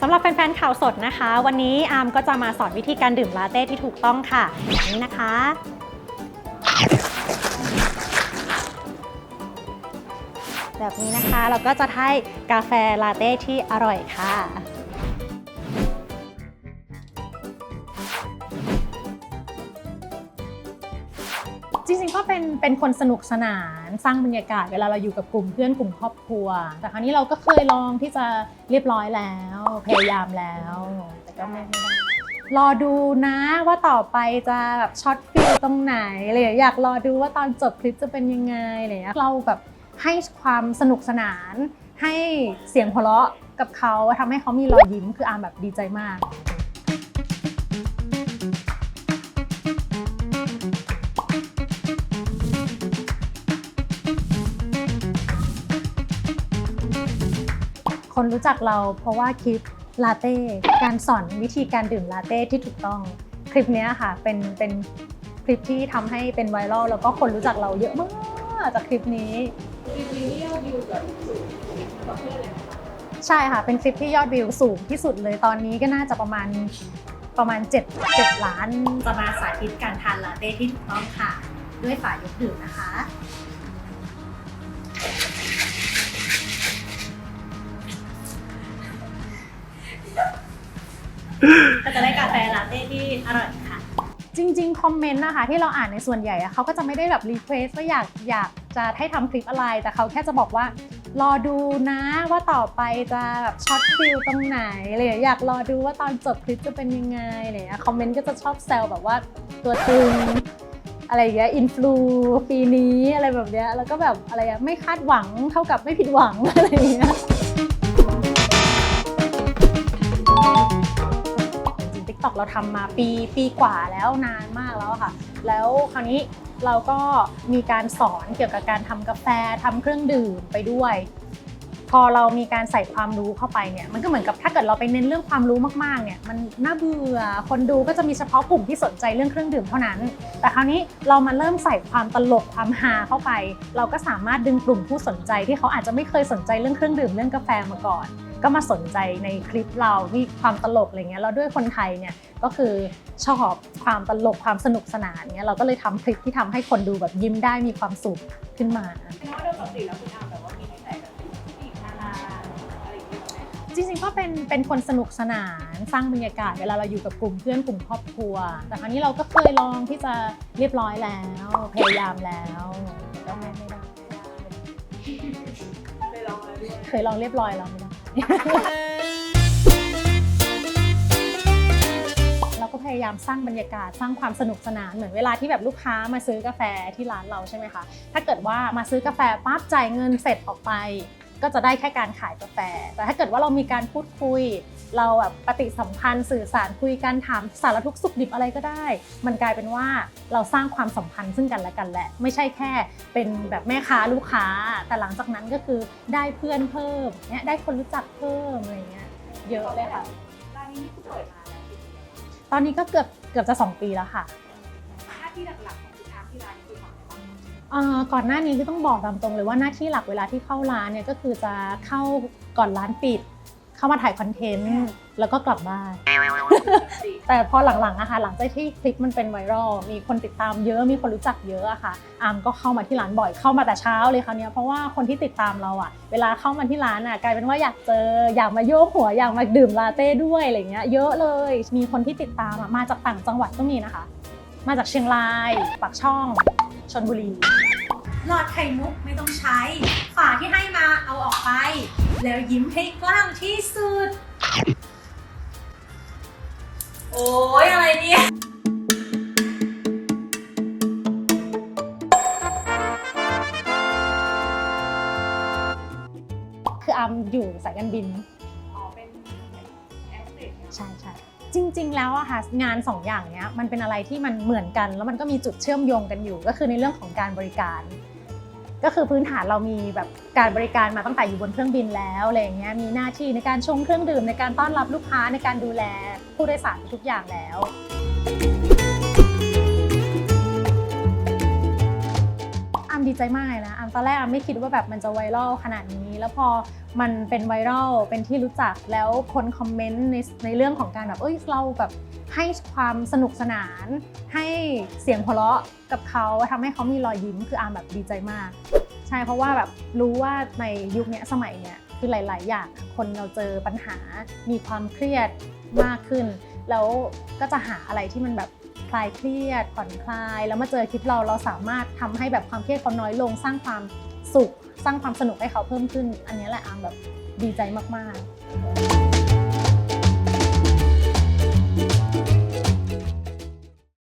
สำหรับแฟนๆข่าวสดนะคะ วันนี้อาร์มก็จะมาสอนวิธีการดื่มลาเต้ที่ถูกต้องค่ะนี้นะคะ แบบนี้นะคะเราก็จะได้กาแฟลาเต้ที่อร่อยค่ะ จริงๆก็เป็นเป็นคนสนุกสนานสร้างบรรยากาศเวลาเราอยู่กับกลุ่มเพื่อนกลุ่มครอบครัว แต่ครั้นี้เราก็เคยลองที่จะเรียบร้อยแล้ว พยายามแล้ว แต่ก็ไม่ไม่ได้รอดูนะว่าต่อไปจะแบบช็อตฟิลตรงไหนอะไรอย่างเลยอยากรอดูว่าตอนจบคลิปจะเป็นยังไงอะไรอย่างเงี้ยเราแบบให้ความสนุกสนาน ให้เสียงหัวเราะกับเขาทำให้เขามีรอยยิ้มคืออามแบบดีใจมาก คนรู้จักเราเพราะว่าคลิปลาเต้การสอนวิธีการดื่มลาเต้ที่ถูกต้องคลิปนี้ค่ะเป็นเป็นคลิปที่ทำให้เป็นไวรัลแล้วก็คนรู้จักเราเยอะมากจากคลิปนี้คลิปนี้ยอดวิวแบบสูงใช่ค่ะเป็นคลิปที่ยอดวิวสูงที่สุดเลยตอนนี้ก็น่าจะประมาณประมาณ 7 7 ล้าน จะมาสาธิตการทานลาเต้ที่ถูกต้องค่ะ ด้วยฝายกดื่มนะคะ ก็จะได้กาแฟลาเต้ที่อร่อยค่ะ จริง ๆ คอมเมนต์นะคะ ที่เราอ่านในส่วนใหญ่อะเขาก็จะไม่ได้แบบรีเควสว่าอยากอยากจะให้ทำคลิปอะไร แต่เขาแค่จะบอกว่ารอดูนะว่าต่อไปจะแบบช็อตฟิลตรงไหนอะไรอย่างเลยอยากรอดูว่าตอนจบคลิปจะเป็นยังไงอะไรอย่างเงี้ยคอมเมนต์ก็จะชอบแซวแบบว่าตัวตึงอะไรอย่างเงี้ยอินฟลูปีนี้อะไรแบบเนี้ยแล้วก็แบบอะไรอะไม่คาดหวังเท่ากับไม่ผิดหวังอะไรอย่างเงี้ย TikTok เราทำมาปีปีกว่าแล้วนานมากแล้วค่ะ แล้วคราวนี้เราก็มีการสอนเกี่ยวกับการทำกาแฟทำเครื่องดื่มไปด้วย พอเรามีการใส่ความรู้เข้าไปเนี่ยมันก็เหมือนกับถ้าเกิดเราไปเน้นเรื่องความรู้มากๆเนี่ยมันน่าเบื่อคนดูก็จะมีเฉพาะกลุ่มที่สนใจเรื่องเครื่องดื่มเท่านั้น แต่คราวนี้เรามาเริ่มใส่ความตลกความฮาเข้าไป เราก็สามารถดึงกลุ่มผู้สนใจที่เขาอาจจะไม่เคยสนใจเรื่องเครื่องดื่มเรื่องกาแฟมาก่อน ก็มาสนใจในคลิปเรามีความตลกอะไรเงี้ยแล้วด้วยคนไทยเนี่ยก็คือชอบความตลกความสนุกสนานเงี้ยเราก็เลยทำคลิปที่ทำให้คนดูแบบยิ้มได้มีความสุขขึ้นมาจริงๆก็เป็นเป็นคนสนุกสนานสร้างบรรยากาศเวลาเราอยู่กับกลุ่มเพื่อนกลุ่มครอบครัว แต่ครั้นี้เราก็เคยลองที่จะเรียบร้อยแล้ว พยายามแล้วแต่ก็ไม่ไม่ได้เคยลองเรียบร้อยแล้ว เราก็พยายามสร้างบรรยากาศสร้างความสนุกสนานเหมือนเวลาที่แบบลูกค้ามาซื้อกาแฟที่ร้านเราใช่ไหมคะถ้าเกิดว่ามาซื้อกาแฟปั๊บจ่ายเงินเสร็จออกไป ก็จะได้แค่การขายกาแฟ แต่ถ้าเกิดว่าเรามีการพูดคุย เราแบบปฏิสัมพันธ์สื่อสารคุยกันถามสารทุกข์สุขดิบอะไรก็ได้ มันกลายเป็นว่าเราสร้างความสัมพันธ์ซึ่งกันและกันแหละ ไม่ใช่แค่เป็นแบบแม่ค้าลูกค้า แต่หลังจากนั้นก็คือได้เพื่อนเพิ่มเนี่ยได้คนรู้จักเพิ่มอะไรเงี้ยเยอะเลยค่ะร้านนี้นี่คือเปิดมาแล้วกี่ปีแล้วตอนนี้ก็เกือบเกือบจะ 2 ปีแล้วค่ะ หน้าที่หลักๆ ก่อนหน้านี้คือต้องบอกตามตรงเลยว่าหน้าที่หลักเวลาที่เข้าร้านเนี่ยก็คือจะเข้าก่อนร้านปิด เข้ามาถ่ายคอนเทนต์แล้วก็กลับบ้าน แต่พอหลังๆอะค่ะหลังจากที่คลิปมันเป็นไวรัลมีคนติดตามเยอะมีคนรู้จักเยอะอะค่ะอาร์มก็เข้ามาที่ร้านบ่อยเข้ามาแต่เช้าเลยคราวเนี้ยเพราะว่าคนที่ติดตามเราอะเวลาเข้ามาที่ร้านอะกลายเป็นว่าอยากเจออยากมาโยกหัวอยากมาดื่มลาเต้ด้วยอะไรเงี้ยเยอะเลย มีคนที่ติดตามอะมาจากต่างจังหวัดก็มีนะคะ มาจากเชียงรายปากช่อง ชนบุรี หลอดไข่มุกไม่ต้องใช้ ฝาที่ให้มาเอาออกไป แล้วยิ้มให้กว้างที่สุด โอ้ยอะไรเนี่ย คืออามอยู่สายการบิน อ๋อ เป็นแอสเซทใช่ใช่ จริง ๆ แล้วอะค่ะงานสองอย่างเนี้ยมันเป็นอะไรที่มันเหมือนกัน แล้วมันก็มีจุดเชื่อมโยงกันอยู่ ก็คือในเรื่องของการบริการ ก็คือพื้นฐานเรามีแบบการบริการมาตั้งแต่อยู่บนเครื่องบินแล้วอะไรอย่างเงี้ยมีหน้าที่ในการชงเครื่องดื่มในการต้อนรับลูกค้าในการดูแลผู้โดยสารทุกอย่างแล้ว มดีใจมากเลยนะอามตอนแรกอามไม่คิดว่าแบบมันจะไวรัลขนาดนี้ แล้วพอมันเป็นไวรัลเป็นที่รู้จักแล้วคนคอมเมนต์ในในเรื่องของการแบบเอ้ยเราแบบให้ความสนุกสนาน ให้เสียงหัวเราะกับเขาทำให้เขามีรอยยิ้มคืออามแบบดีใจมาก ใช่เพราะว่าแบบรู้ว่าในยุคนี้สมัยเนี้ยคือหลาย ๆ อย่างคนเราเจอปัญหามีความเครียดมากขึ้น แล้วก็จะหาอะไรที่มันแบบ คลายเครียดผ่อนคลาย แล้วมาเจอคลิปเราเราสามารถทำให้แบบความเครียดเขาน้อยลง สร้างความสุข สร้างความสนุกให้เขาเพิ่มขึ้น อันนี้แหละอามแบบดีใจมากๆ